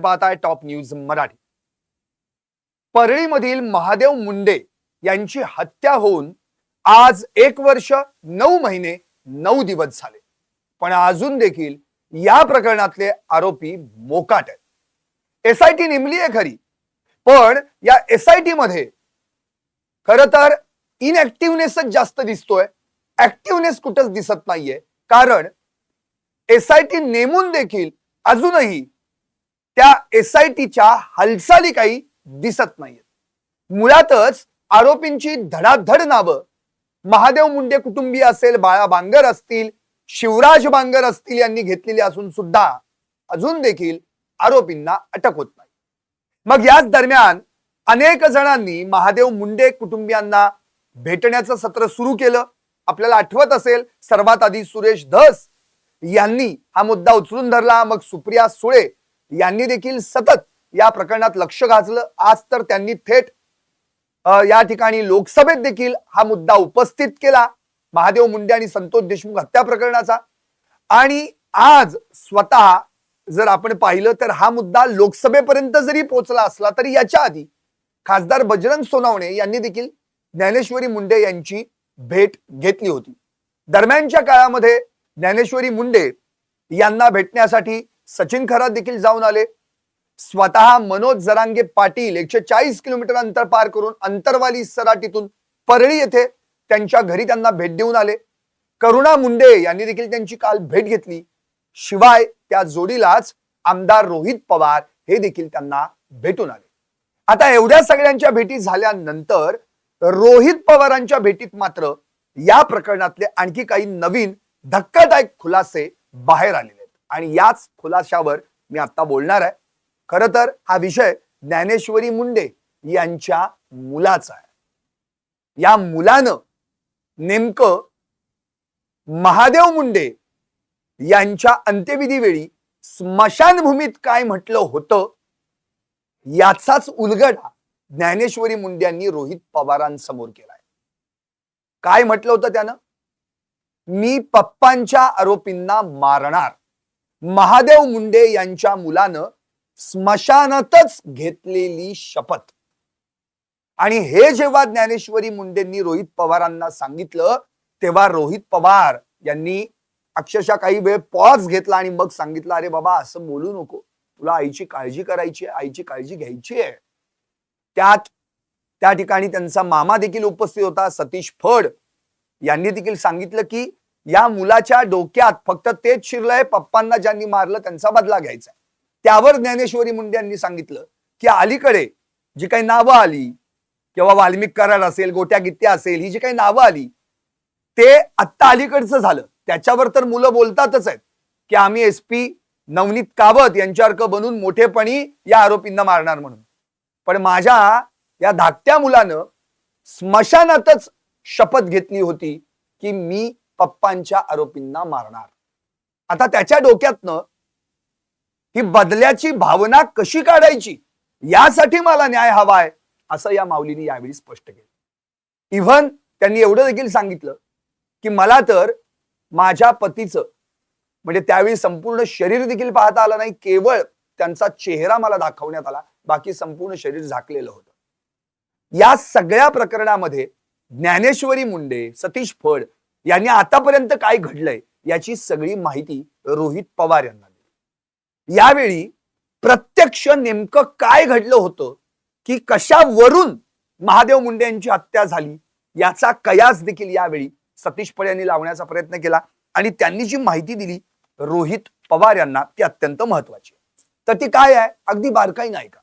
पाहताय top news Marathi. परळीमधील महादेव मुंडे यांची हत्या होऊन आज एक वर्ष नऊ महिने नऊ दिवस झाले. पण अजून देखील या प्रकरणातले आरोपी मोकाट आहेत. एस आय टी नेमली आहे खरी. पण या एस आय टी मध्ये खर तर इनऍक्टिव्हनेसच जास्त दिसतोय. ऍक्टिव्हनेस कुठंच दिसत नाहीये. कारण एस आय टी नेमून देखील अजूनही त्या एस आय टीच्या हालचाली काही दिसत नाहीत मुळातच आरोपींची धडाधड नावं महादेव मुंडे कुटुंबीय असेल बाळा बांगर असतील शिवराज बांगर असतील यांनी घेतलेली असून सुद्धा अजून देखील आरोपींना अटक होत नाही. मग याच दरम्यान अनेक जणांनी महादेव मुंडे कुटुंबियांना भेटण्याचं सत्र सुरू केलं. आपल्याला आठवत असेल सर्वात आधी सुरेश धस यांनी हा मुद्दा उचलून धरला. मग सुप्रिया सुळे यांनी देखील सतत या प्रकरणात लक्ष गाजलं. आज तर त्यांनी थेट या ठिकाणी लोकसभेत देखील हा मुद्दा उपस्थित केला. महादेव मुंडे आणि संतोष देशमुख हत्या प्रकरणाचा. आणि आज स्वतः जर आपण पाहिलं तर हा मुद्दा लोकसभेपर्यंत जरी पोहोचला असला तरी याच्या आधी खासदार बजरंग सोनावणे यांनी देखील ज्ञानेश्वरी मुंडे यांची भेट घेतली होती. दरम्यानच्या काळामध्ये ज्ञानेश्वरी मुंडे यांना भेटण्यासाठी सचिन खरात देखील जाऊन आले. स्वतः मनोज जरांगे पाटील एकशे चाळीस किलोमीटर अंतर पार करून अंतरवाली सराटीतून परळी येथे त्यांच्या घरी त्यांना भेट देऊन आले. करुणा मुंडे यांनी देखील त्यांची काल भेट घेतली. शिवाय त्या जोडीलाच आमदार रोहित पवार हे देखील त्यांना भेटून आले. आता एवढ्या सगळ्यांच्या भेटी झाल्यानंतर रोहित पवारांच्या भेटीत मात्र या प्रकरणातले आणखी काही नवीन धक्कादायक खुलासे बाहेर आले. आणि याच खुलाशावर मी आता बोलणार आहे. खर तर हा विषय ज्ञानेश्वरी मुंडे यांच्या मुलाचा आहे. या मुलानं नेमकं महादेव मुंडे यांच्या अंत्यविधी वेळी स्मशानभूमीत काय म्हटलं होतं? याचाच उलगडा ज्ञानेश्वरी मुंड्यांनी रोहित पवारांसमोर केलाय. काय म्हटलं होतं त्यानं? मी पप्पांच्या आरोपींना मारणार. महादेव मुंडे यांच्या मुलानं स्मशानातच घेतलेली शपथ. आणि हे जेव्हा ज्ञानेश्वरी मुंडेंनी रोहित पवारांना सांगितलं तेव्हा रोहित पवार यांनी अक्षरशः काही वेळ पॉज घेतला आणि मग सांगितलं अरे बाबा असं बोलू नको. तुला आईची काळजी करायची आहे आईची काळजी घ्यायची आहे. त्यात त्या ठिकाणी त्यांचा मामा देखील उपस्थित होता सतीश फड. यांनी देखील सांगितलं की या मुलाच्या डोक्यात फक्त तेच शिरलंय पप्पांना ज्यांनी मारलं त्यांचा बदला घ्यायचा त्यावर ज्ञानेश्वरी मुंडे यांनी सांगितलं की अलीकडे जी काही नावं आली किंवा वाल्मिक कराड असेल गोट्या गित्या असेल ही जी काही नावं आली ते आत्ता अलीकडचं झालं. त्याच्यावर तर मुलं बोलतातच आहेत की आम्ही एस पी नवनीत कावत यांच्यासारखं बनून मोठेपणी या आरोपींना मारणार म्हणून. पण माझ्या या धाकट्या मुलानं स्मशानातच शपथ घेतली होती की मी पप्पांच्या आरोपींना मारणार. आता त्याच्या डोक्यातनं ही बदल्याची भावना कशी काढायची? यासाठी मला न्याय हवाय असं या माऊलीने यावेळी स्पष्ट केलं. इव्हन त्यांनी एवढं देखील सांगितलं की मला तर माझ्या पतीचं म्हणजे त्यावेळी संपूर्ण शरीर देखील पाहता आलं नाही केवळ त्यांचा चेहरा मला दाखवण्यात आला बाकी संपूर्ण शरीर झाकलेलं होतं. या सगळ्या प्रकरणामध्ये ज्ञानेश्वरी मुंडे सतीश फड यांनी आतापर्यंत काय घडलंय याची सगळी माहिती रोहित पवार यांना दिली. यावेळी प्रत्यक्ष नेमकं काय घडलं होतं की कशावरून महादेव मुंडे यांची हत्या झाली याचा कयास देखील यावेळी सतीश पळे यांनी लावण्याचा प्रयत्न केला आणि त्यांनी जी माहिती दिली रोहित पवार यांना ती अत्यंत महत्वाची तर ती काय आहे? अगदी बारकाई नाही का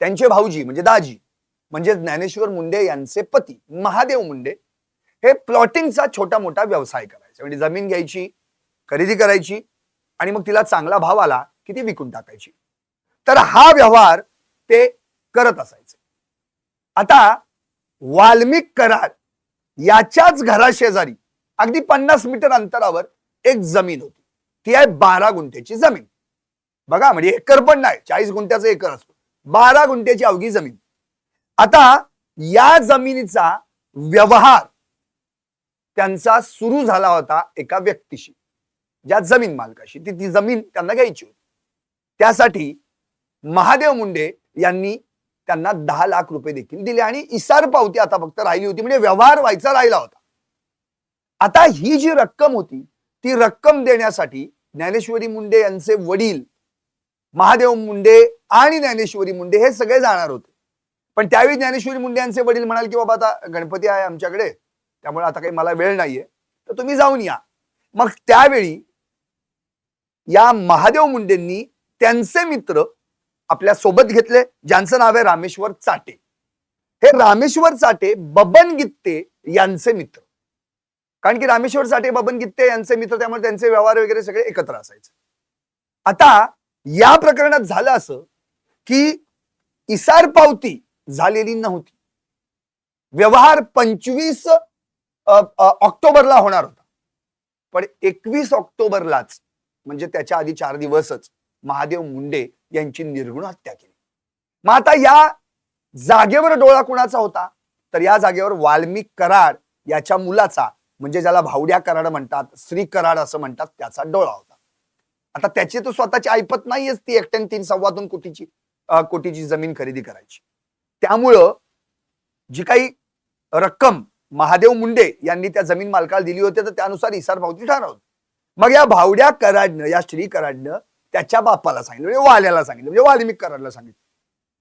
त्यांचे भाऊजी म्हणजे दाजी म्हणजे ज्ञानेश्वर मुंडे यांचे पती महादेव मुंडे हे प्लॉटिंगचा छोटा मोठा व्यवसाय करायचा. म्हणजे जमीन घ्यायची खरेदी करायची आणि मग तिला चांगला भाव आला की ती विकून टाकायची. तर हा व्यवहार ते करत असायचे. आता वाल्मिक करार याच्याच घराशेजारी अगदी पन्नास मीटर अंतरावर एक जमीन होती. ती आहे बारा गुंठ्याची जमीन. बघा म्हणजे एकर पण नाही चाळीस गुंठ्याचा एकर असतो. बारा गुंठ्याची अवघी जमीन. आता या जमिनीचा व्यवहार त्यांचा सुरू झाला होता एका व्यक्तीशी ज्या जमीन मालकाशी. ती ती जमीन त्यांना घ्यायची होती. त्यासाठी महादेव मुंडे यांनी त्यांना दहा लाख रुपये देखील दिले आणि इसार पावती आता फक्त राहिली होती म्हणजे व्यवहार व्हायचा राहिला होता. आता ही जी रक्कम होती ती रक्कम देण्यासाठी ज्ञानेश्वरी मुंडे यांचे वडील महादेव मुंडे आणि ज्ञानेश्वरी मुंडे हे सगळे जाणार होते. पण त्यावेळी ज्ञानेश्वरी मुंडे यांचे वडील म्हणाल की बाबा आता गणपती आहे आमच्याकडे त्यामुळे आता काही मला वेळ नाहीये. तर तुम्ही जाऊन या. मग त्यावेळी या महादेव मुंडेंनी त्यांचे मित्र आपल्यासोबत घेतले. ज्यांचं नाव आहे रामेश्वर चाटे. हे रामेश्वर चाटे बबन गित्ते यांचे मित्र. कारण की रामेश्वर साठे बबन गित्ते यांचे मित्र त्यामुळे त्यांचे व्यवहार वगैरे सगळे एकत्र असायचे. आता या प्रकरणात झालं असं की इसार पावती झालेली नव्हती. व्यवहार पंचवीस ऑक्टोबरला होणार होता. पण एकवीस ऑक्टोबरलाच म्हणजे त्याच्या आधी चार दिवसच महादेव मुंडे यांची निर्गुण हत्या केली. मग आता या जागेवर डोळा कुणाचा होता? तर या जागेवर वाल्मिक कराड याच्या मुलाचा म्हणजे ज्याला भावड्या कराड म्हणतात श्री कराड असं म्हणतात त्याचा डोळा होता. आता त्याची तर स्वतःची ऐपत नाहीयेच ती एकट्याने तीन सव्वा दोन कोटीची कोटीची जमीन खरेदी करायची. त्यामुळं जी काही रक्कम महादेव मुंडे यांनी त्या जमीन मालकाला दिली होती तर त्यानुसार इसार पावती ठरवली. मग या भावड्या कराडनं या श्री कराडनं त्याच्या बापाला सांगितलं म्हणजे वाल्याला सांगितलं म्हणजे वाल्मिक कराडला सांगितलं.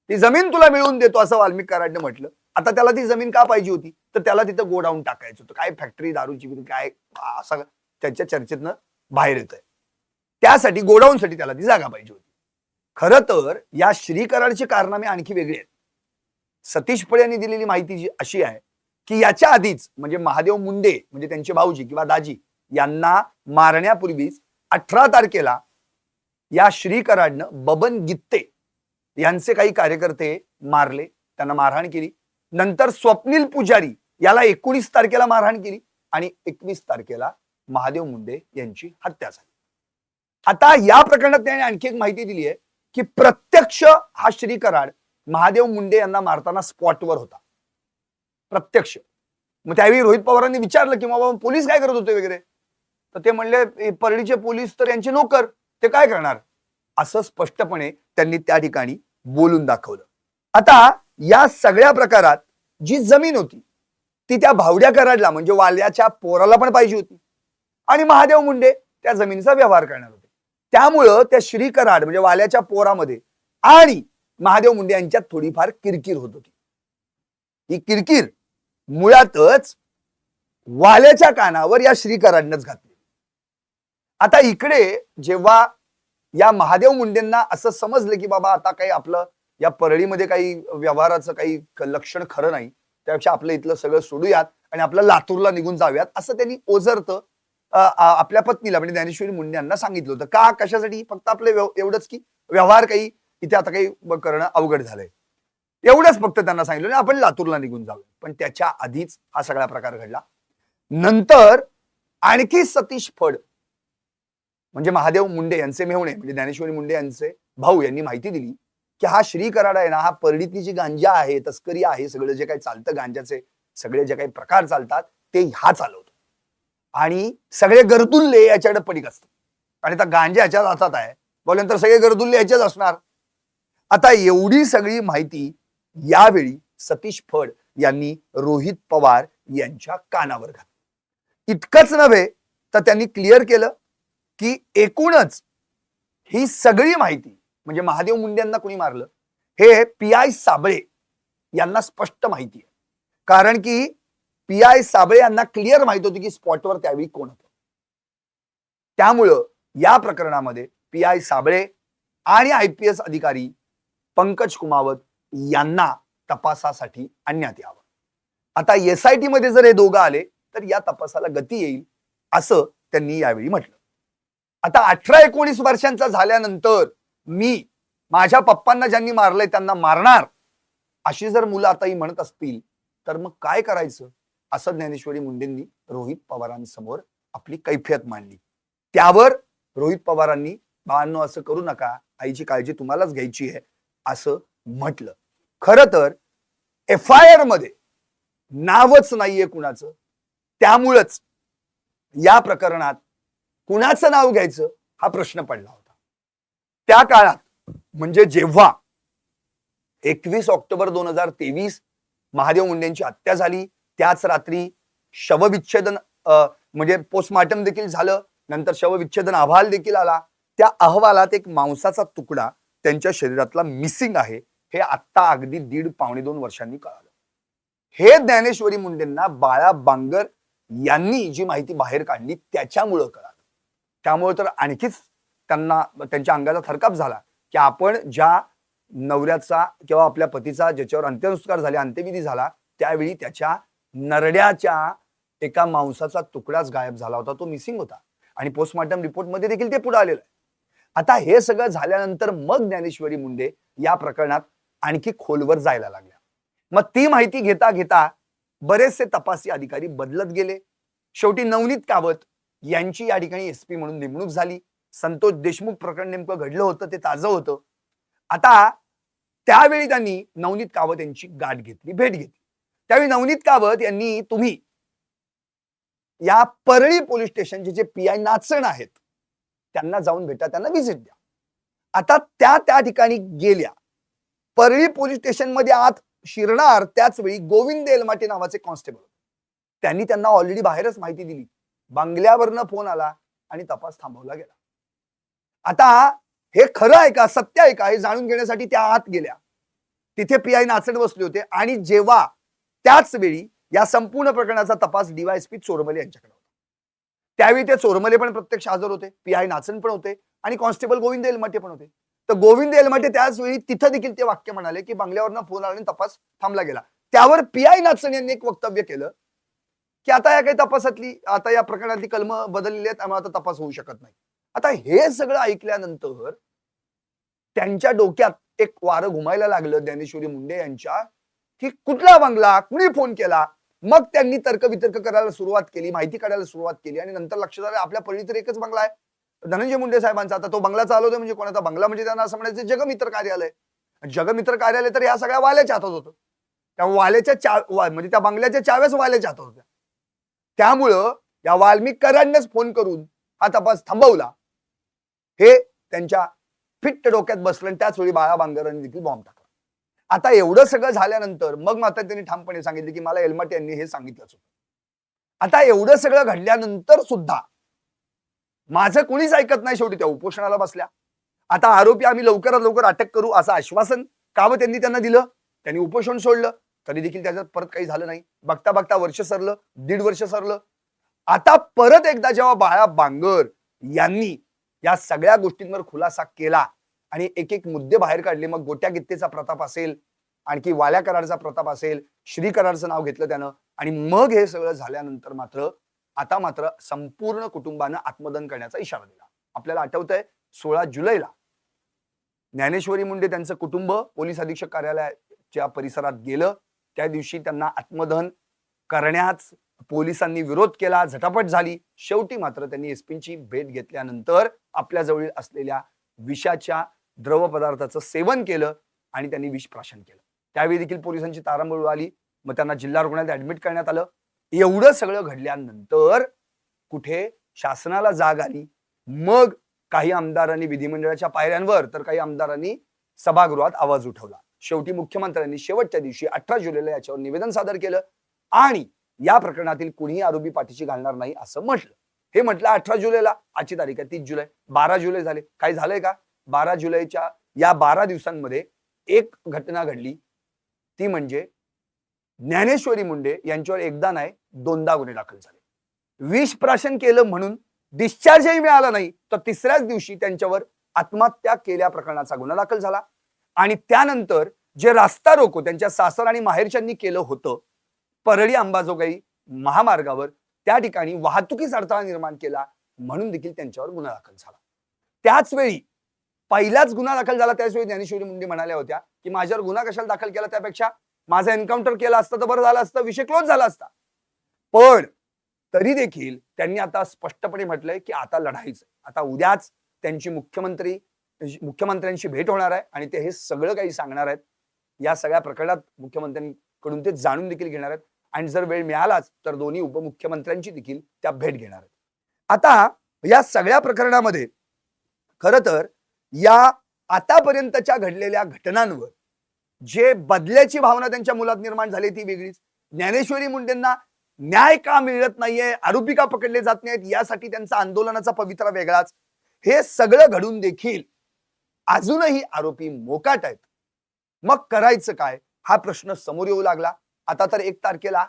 ती जमीन तुला मिळवून देतो असं वाल्मिक कराडनं म्हटलं. आता त्याला ती जमीन का पाहिजे होती? तर त्याला तिथं गोडाऊन टाकायचं होतं. काय फॅक्टरी दारूची काय असं त्यांच्या चर्चेतनं बाहेर येत आहे त्यासाठी गोडाऊनसाठी त्याला ती जागा पाहिजे होती. खरं तर या श्री कराडची कारनामे आणखी वेगळी आहेत. सतीश फळे यांनी दिलेली माहिती जी अशी आहे की याच्या आधीच म्हणजे महादेव मुंडे म्हणजे त्यांचे भाऊजी किंवा दाजी यांना मारण्यापूर्वीच अठरा तारखेला या श्री कराडनं बबन गित्ते यांचे काही कार्यकर्ते मारले. त्यांना मारहाण केली. नंतर स्वप्नील पुजारी याला एकोणीस तारखेला मारहाण केली आणि एकवीस तारखेला महादेव मुंडे यांची हत्या झाली. आता या प्रकरणात त्याने आणखी एक माहिती दिली आहे की प्रत्यक्ष हा श्री कराड महादेव मुंडे यांना मारताना स्पॉटवर होता. प्रत्यक्ष. मग त्यावेळी रोहित पवारांनी विचारलं की बाबा पोलीस काय करत होते वगैरे? तर ते म्हणले परळीचे पोलीस तर यांचे नोकर. ते काय करणार? असं स्पष्टपणे त्यांनी त्या ठिकाणी बोलून दाखवलं. आता या सगळ्या प्रकारात जी जमीन होती ती त्या भावड्या कराडला म्हणजे वाल्याच्या पोराला पण पाहिजे होती. आणि महादेव मुंडे त्या जमिनीचा व्यवहार करणार होते. त्यामुळं त्या श्री कराड म्हणजे वाल्याच्या पोरामध्ये आणि महादेव मुंडे यांच्यात थोडीफार किरकिर होत होती. ही किरकिर मुळातच वाल्याच्या कानावर या श्रीकरांनाच घातले. आता इकडे जेव्हा या महादेव मुंडेंना असं समजलं की बाबा आता काही आपलं या परळीमध्ये काही व्यवहाराचं काही लक्षण खरं नाही त्यापेक्षा आपलं इथलं सगळं सोडूयात आणि आपलं लातूरला निघून जाऊयात असं त्यांनी ओझरत आपल्या पत्नीला म्हणजे ज्ञानेश्वरी मुंडे यांना सांगितलं होतं. का? कशासाठी? फक्त आपलं एवढंच की व्यवहार काही इथे आता काही करणं अवघड झालंय. एवढंच फक्त त्यांना सांगितलं आपण लातूरला निघून जाऊ पण त्याच्या आधीच हा सगळा प्रकार घडला. नंतर आणखी सतीश फड म्हणजे महादेव मुंडे यांचे मेहुणे म्हणजे ज्ञानेश्वरी मुंडे यांचे भाऊ यांनी माहिती दिली की हा श्री कराड आहे ना हा परडीतली जी गांजा आहे तस्करी आहे सगळं जे काही चालतं गांजाचे सगळे जे काही प्रकार चालतात ते हा चालवतो. आणि सगळे गरदुल्ले याच्याकडे पडीक असतात. आणि आता गांजा याच्याच हातात आहे. बोलल्यानंतर सगळे गरदुल्ले याच्याच असणार. आता एवढी सगळी माहिती यावेळी सतीश फड यांनी रोहित पवार यांच्या कानावर घातलं. इतकंच नव्हे तर त्यांनी क्लिअर केलं की एकूणच ही सगळी माहिती म्हणजे महादेव मुंडेंना कुणी मारलं? हे पी आय साबळे यांना स्पष्ट माहिती आहे. कारण की पी आय साबळे यांना क्लिअर माहीत होती की स्पॉटवर त्यावेळी कोण होतं. त्यामुळं या प्रकरणामध्ये पी आय साबळे आणि आय पी एस अधिकारी पंकज कुमावत यांना तपासासाठी आणण्यात यावं. आता एस आय टी मध्ये जर हे दोघं आले तर या तपासाला गती येईल असं त्यांनी यावेळी म्हटलं. आता अठरा एकोणीस वर्षांचा झाल्यानंतर मी माझ्या पप्पांना ज्यांनी मारलंय त्यांना मारणार अशी जर मुलं आता ही म्हणत असतील तर मग काय करायचं? असं ज्ञानेश्वरी मुंडेंनी रोहित पवारांसमोर आपली कैफियत मांडली. त्यावर रोहित पवारांनी बाळांनो असं करू नका. आईची काळजी तुम्हालाच घ्यायची आहे असं म्हटलं. खर तर एफ आय आरमध्ये नावच नाहीये कुणाचं. त्यामुळंच या प्रकरणात कुणाचं नाव घ्यायचं हा प्रश्न पडला होता. त्या काळात म्हणजे जेव्हा एकवीस ऑक्टोबर दोन हजार तेवीस महादेव मुंडेंची हत्या झाली त्याच रात्री शवविच्छेदन म्हणजे पोस्टमार्टम देखील झालं नंतर शवविच्छेदन अहवाल देखील आला. त्या अहवालात एक मांसाचा तुकडा त्यांच्या शरीरातला मिसिंग आहे. हे आत्ता अगदी दीड पावणे दोन वर्षांनी कळालं. हे ज्ञानेश्वरी मुंडेंना बाळा बांगर यांनी जी माहिती बाहेर काढली त्याच्यामुळं कळालं. त्यामुळे तर आणखीच त्यांना त्यांच्या अंगाचा थरकाप झाला की आपण ज्या नवऱ्याचा किंवा आपल्या पतीचा ज्याच्यावर अंत्यसंस्कार झाले अंत्यविधी झाला त्यावेळी त्याच्या नरड्याच्या एका मांसाचा तुकडाच गायब झाला होता तो मिसिंग होता. आणि पोस्टमॉर्टम रिपोर्टमध्ये देखील ते पुढे आलेलं आहे. आता हे सगळं झाल्यानंतर मग ज्ञानेश्वरी मुंडे या प्रकरणात आणखी खोलवर जायला लागल्या. मग ती माहिती घेता घेता बरेचसे तपासी अधिकारी बदलत गेले. शेवटी नवनीत कावत यांची या ठिकाणी एसपी म्हणून नेमणूक झाली. संतोष देशमुख प्रकरण नेमकं घडलं होतं ते ताजं होतं. आता त्यावेळी त्यांनी नवनीत कावत यांची गाठ घेतली भेट घेतली. त्यावेळी नवनीत कावत यांनी तुम्ही या परळी पोलीस स्टेशनचे जे पी आय नाचण आहेत त्यांना जाऊन भेटा त्यांना व्हिजिट द्या. आता त्या त्या ठिकाणी गेल्या. परळी पोलीस स्टेशनमध्ये आत शिरणार त्याच वेळी गोविंद एलमाटे नावाचे कॉन्स्टेबल त्यांनी त्यांना ऑलरेडी बाहेरच माहिती दिली. बंगल्यावरनं फोन आला आणि तपास थांबवला गेला. आता हे खरं आहे का? सत्य आहे का? हे जाणून घेण्यासाठी त्या आत गेल्या. तिथे पी आय नाचण बसले होते आणि जेव्हा त्याच वेळी या संपूर्ण प्रकरणाचा तपास डीवायएसपी चोरमले यांच्याकडे होता. त्यावेळी ते चोरमले पण प्रत्यक्ष हजर होते. पी आय नाचण पण होते आणि कॉन्स्टेबल गोविंद एलमाटे पण होते. तर गोविंद एलमाटे त्याच वेळी तिथं देखील ते वाक्य म्हणाले की बंगल्यावरनं फोन आला आणि तपास थांबला गेला. त्यावर पी आय नाचण यांनी एक वक्तव्य केलं की आता या काही तपासातली आता या प्रकरणातली कलम बदललेली आहेत त्यामुळे आता तपास होऊ शकत नाही. आता हे सगळं ऐकल्यानंतर त्यांच्या डोक्यात एक वारं घुमायला लागलं ज्ञानेश्वरी मुंडे यांच्या की कुठला बंगला कुणी फोन केला? मग त्यांनी तर्कवितर्क करायला सुरुवात केली माहिती काढायला सुरुवात केली आणि नंतर लक्षात आलं आपल्या पडली तर एकच बंगला आहे. धनंजय मुंडे साहेबांचा. आता तो बंगला चालवतो म्हणजे कोणाचा बंगला म्हणजे त्यांना असं म्हणायचं जगमित्र कार्यालय. जगमित्र कार्यालय तर या सगळ्या वाल्याच्या हातात होतं त्या वाल्याच्या चा म्हणजे त्या बंगल्याच्या चाव्याच वाल्याच्या हातात होत्या. त्यामुळं या वाल्मिकरांनाच फोन करून हा तपास थांबवला. हे त्यांच्या फिट्ट डोक्यात बसलं आणि त्याच वेळी बाळा बांगरांनी देखील बॉम्ब टाकला. आता एवढं सगळं झाल्यानंतर मग मात्र त्यांनी ठामपणे सांगितले की मला एलमट यांनी हे सांगितलंच होतं. आता एवढं सगळं घडल्यानंतर सुद्धा माझं कुणीच ऐकत नाही शेवटी त्या उपोषणाला बसल्या. आता आरोपी आम्ही लवकरात लवकर अटक करू असं आश्वासन कावं त्यांनी त्यांना दिलं? त्यांनी उपोषण सोडलं तरी देखील त्याच्यात परत काही झालं नाही. बघता बघता वर्ष सरलं दीड वर्ष सरलं. आता परत एकदा जेव्हा बाळा बांगर यांनी या सगळ्या गोष्टींवर खुलासा केला आणि एक एक मुद्दे बाहेर काढले मग गोट्या गित्तेचा प्रताप असेल आणखी वाल्या करारचा प्रताप असेल श्री कराडचं नाव घेतलं त्यानं आणि मग हे सगळं झाल्यानंतर मात्र आता मात्र संपूर्ण कुटुंबानं आत्मदन करण्याचा इशारा दिला. आपल्याला आठवतंय सोळा जुलैला ज्ञानेश्वरी मुंडे त्यांचं कुटुंब पोलीस अधीक्षक कार्यालयाच्या परिसरात गेलं. त्या दिवशी त्यांना आत्मदहन करण्यास पोलिसांनी विरोध केला झटापट झाली. शेवटी मात्र त्यांनी एसपींची भेट घेतल्यानंतर आपल्या असलेल्या विषाच्या द्रव पदार्थाचं सेवन केलं आणि त्यांनी विष प्राशन केलं. त्यावेळी देखील पोलिसांची तारांबळ आली मग त्यांना जिल्हा रुग्णालयात ऍडमिट करण्यात आलं. एवढं सगळं घडल्यानंतर कुठे शासनाला जाग आली मग काही आमदारांनी विधिमंडळाच्या पायऱ्यांवर तर काही आमदारांनी सभागृहात आवाज उठवला. शेवटी मुख्यमंत्र्यांनी शेवटच्या दिवशी अठरा जुलैला याच्यावर निवेदन सादर केलं आणि या प्रकरणातील कुणीही आरोपी पाठीशी घालणार नाही असं म्हटलं. हे म्हटलं अठरा जुलैला आजची तारीख आहे तीस जुलै. बारा जुलै झाले. काय झालंय का? बारा जुलैच्या या बारा दिवसांमध्ये एक घटना घडली. ती म्हणजे ज्ञानेश्वरी मुंडे यांच्यावर एकदा नाही दोनदा गुन्हे दाखल झाले. विष प्राशन केलं म्हणून डिस्चार्जही मिळाला नाही तर तिसऱ्याच दिवशी त्यांच्यावर आत्महत्या केल्या प्रकरणाचा गुन्हा दाखल झाला. आणि त्यानंतर जे रास्ता रोको त्यांच्या सासर आणि माहेरच्यांनी केलं होतं परळी अंबाजोगाई महामार्गावर त्या ठिकाणी वाहतुकीस अडथळा निर्माण केला म्हणून देखील त्यांच्यावर गुन्हा दाखल झाला. त्याच वेळी पहिलाच गुन्हा दाखल झाला त्याच वेळी ज्ञानेश्वरी मुंडे म्हणाल्या होत्या की माझ्यावर गुन्हा कशाला दाखल केला त्यापेक्षा? माझा एन्काउंटर केला असता तर बरं झालं असतं विषय क्लोज झाला असता. पण तरी देखील त्यांनी आता स्पष्टपणे म्हटलंय की आता लढाईच आता उद्याच त्यांची मुख्यमंत्री मुख्यमंत्र्यांशी भेट होणार आहे आणि ते हे सगळं काही सांगणार आहेत. या सगळ्या प्रकरणात मुख्यमंत्र्यांकडून ते जाणून देखील घेणार आहेत. आणि जर वेळ मिळालाच तर दोन्ही उपमुख्यमंत्र्यांची देखील त्या भेट घेणार आहेत. आता या सगळ्या प्रकरणामध्ये खर तर या आतापर्यंतच्या घडलेल्या घटनांवर जे बदल्याची भावना त्यांच्या मुलात निर्माण झाली ती वेगळीच. ज्ञानेश्वरी मुंडेंना न्याय का मिळत नाहीये आरोपी का पकडले जात नाहीत यासाठी त्यांचा आंदोलनाचा पवित्रा वेगळाच. हे सगळं घडून देखील अजूनही आरोपी मोकाट आहेत. मग करायचं काय? हा प्रश्न समोर येऊ लागला. आता तर एक तारखेला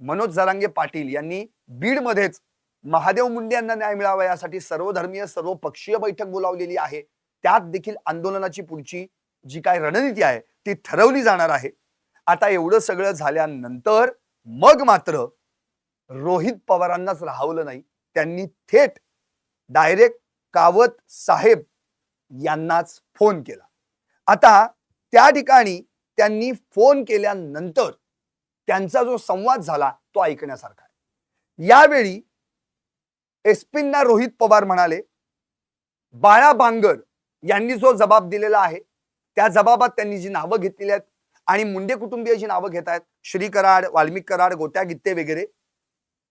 मनोज जरांगे पाटील यांनी बीडमध्येच महादेव मुंडे यांना न्याय मिळावा यासाठी सर्वधर्मीय सर्व पक्षीय बैठक बोलावलेली आहे. त्यात देखील आंदोलनाची पुढची जी काय रणनीती आहे ती ठरवली जाणार आहे. आता एवढं सगळं झाल्यानंतर मग मात्र रोहित पवारांनाच राहवलं नाही. त्यांनी थेट डायरेक्ट कावत साहेब यांनाच फोन केला. आता त्या ठिकाणी त्यांनी फोन केल्यानंतर त्यांचा जो संवाद झाला तो ऐकण्यासारखा आहे. यावेळी एसपींना रोहित पवार म्हणाले बाळा बांगर यांनी जो जबाब दिलेला आहे त्या जबाबात त्यांनी जी नावं घेतलेली आहेत आणि मुंडे कुटुंबीय जी नावं घेत आहेत श्री कराड वाल्मिक कराड गोट्या गित्ते वगैरे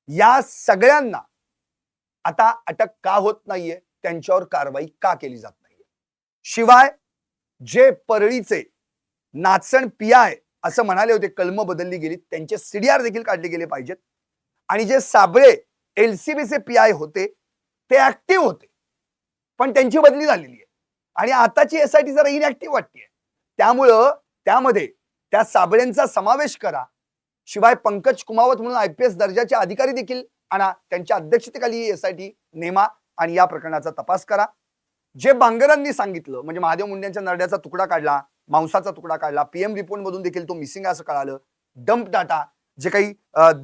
या सगळ्यांना आता अटक का होत नाहीये? त्यांच्यावर कारवाई का केली जात नाहीये? शिवाय जे परळीचे नाचण पियाय असं म्हणाले होते कलम बदलली गेली त्यांचे सीडीआर देखील काढले गेले पाहिजेत. आणि जे साबळे एलसीबीचे पी आय होते ते ऍक्टिव्ह होते. पण त्यांची बदली झालेली आहे. आणि आताची एस आय टी जरा इनॅक्टिव्ह वाटते त्यामुळं त्यामध्ये त्या साबळेंचा समावेश करा. शिवाय पंकज कुमावत म्हणून आय पी एस दर्जाचे अधिकारी देखील आणा. त्यांच्या अध्यक्षतेखाली ही एस आय टी नेमा आणि या प्रकरणाचा तपास करा. जे बांगरांनी सांगितलं म्हणजे महादेव मुंडेंच्या नरड्याचा तुकडा काढला मांसाचा तुकडा काढला पीएम रिपोर्ट मधून देखील तो मिसिंग असं कळालं. डम्प डाटा जे काही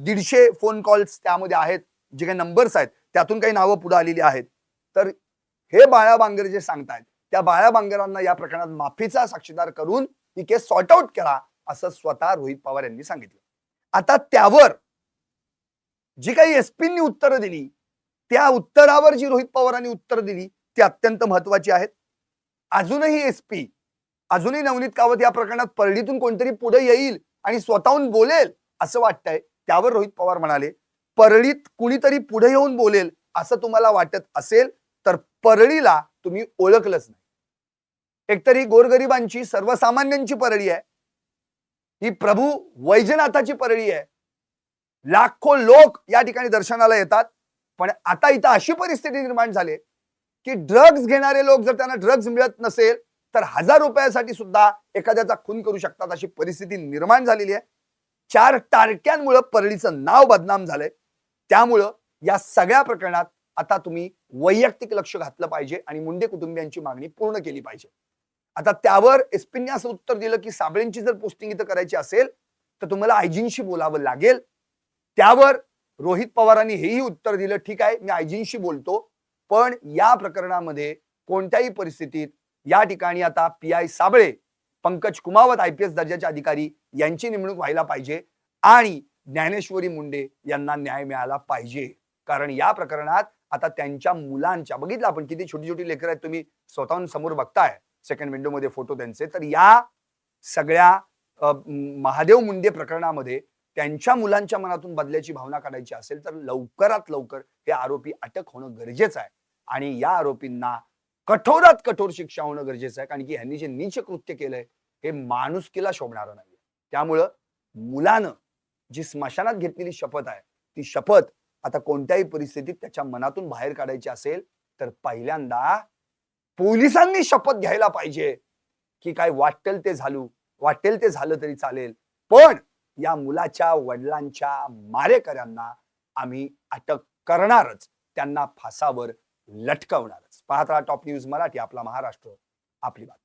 दीडशे फोन कॉल्स त्यामध्ये आहेत जे काही नंबर्स आहेत त्यातून काही नावं पुढे आलेली आहेत. तर हे बाळा बांगर जे सांगतायत त्या बाळा बांगरांना या प्रकरणात माफीचा साक्षीदार करून ही केस सॉर्ट आउट करा असं स्वतः रोहित पवार यांनी सांगितलं. आता त्यावर जी काही एसपींनी उत्तरं दिली त्या उत्तरावर जी रोहित पवारांनी उत्तर दिली ती अत्यंत महत्वाची आहेत. अजूनही एसपी अजूनही नवनीत कावत या प्रकरणात परडीतून कोणतरी पुढे येईल आणि स्वतःहून बोलेल असं वाटतंय. त्यावर रोहित पवार म्हणाले परळीत कुणीतरी पुढे येऊन बोलेल असं तुम्हाला वाटत असेल तर परळीला तुम्ही ओळखलंच नाही. एकतरी गोरगरिबांची सर्वसामान्यांची परळी आहे. ही प्रभू वैजनाथाची परळी आहे. लाखो लोक या ठिकाणी दर्शनाला येतात. पण आता इथं अशी परिस्थिती निर्माण झाली की ड्रग्ज घेणारे लोक जर त्यांना ड्रग्ज मिळत नसेल तर हजार रुपयासाठी सुद्धा एखाद्याचा खून करू शकतात अशी परिस्थिती निर्माण झालेली आहे. चार टारक्यांमुळं परळीचं नाव बदनाम झालंय. त्यामुळं या सगळ्या प्रकरणात आता तुम्ही वैयक्तिक लक्ष घातलं पाहिजे आणि मुंडे कुटुंबियांची मागणी पूर्ण केली पाहिजे. आता त्यावर एसपीने असं उत्तर दिलं की साबळेंची जर पोस्टिंग इथं करायची असेल तर तुम्हाला आयजींशी बोलावं लागेल. त्यावर रोहित पवारांनी हेही उत्तर दिलं ठीक आहे मी आयजींशी बोलतो पण या प्रकरणामध्ये कोणत्याही परिस्थितीत या ठिकाणी आता P I Sable Pankaj Kumawat I P S दर्जाचे अधिकारी यांची नेमणूक व्हायला पाहिजे आणि ज्ञानेश्वरी मुंडे यांना न्याय मिळाला पाहिजे. कारण या प्रकरणात आता त्यांच्या मुलांच्या बघितलं आपण किती छोटी छोटी लेकर आहेत तुम्ही स्वतःहून समोर बघताय. सेकंड विंडो मध्ये फोटो त्यांचे. तर या सगळ्या महादेव मुंडे प्रकरणामध्ये त्यांच्या मुलांच्या मनातून बदल्याची भावना काढायची असेल तर लवकरात लवकर हे आरोपी अटक होणं गरजेचं आहे. आणि या आरोपींना कठोरात कठोर शिक्षा होणं गरजेचं आहे कारण की ह्यांनी जे नीच कृत्य केलंय हे माणुसकीला शोभणारं नाही त्यामुळं मुलानं जी स्मशानात घेतलेली शपथ आहे ती शपथ आता कोणत्याही परिस्थितीत त्याच्या मनातून बाहेर काढायची असेल तर पहिल्यांदा पोलिसांनी शपथ घ्यायला पाहिजे की काय वाटेल ते झालू वाटेल ते झालं तरी चालेल. पण या मुलाच्या वडिलांच्या मारेकऱ्यांना आम्ही अटक करणारच त्यांना फासावर लटकवणारच. पाहत राहा टॉप न्यूज मराठी आपला महाराष्ट्र आपली बात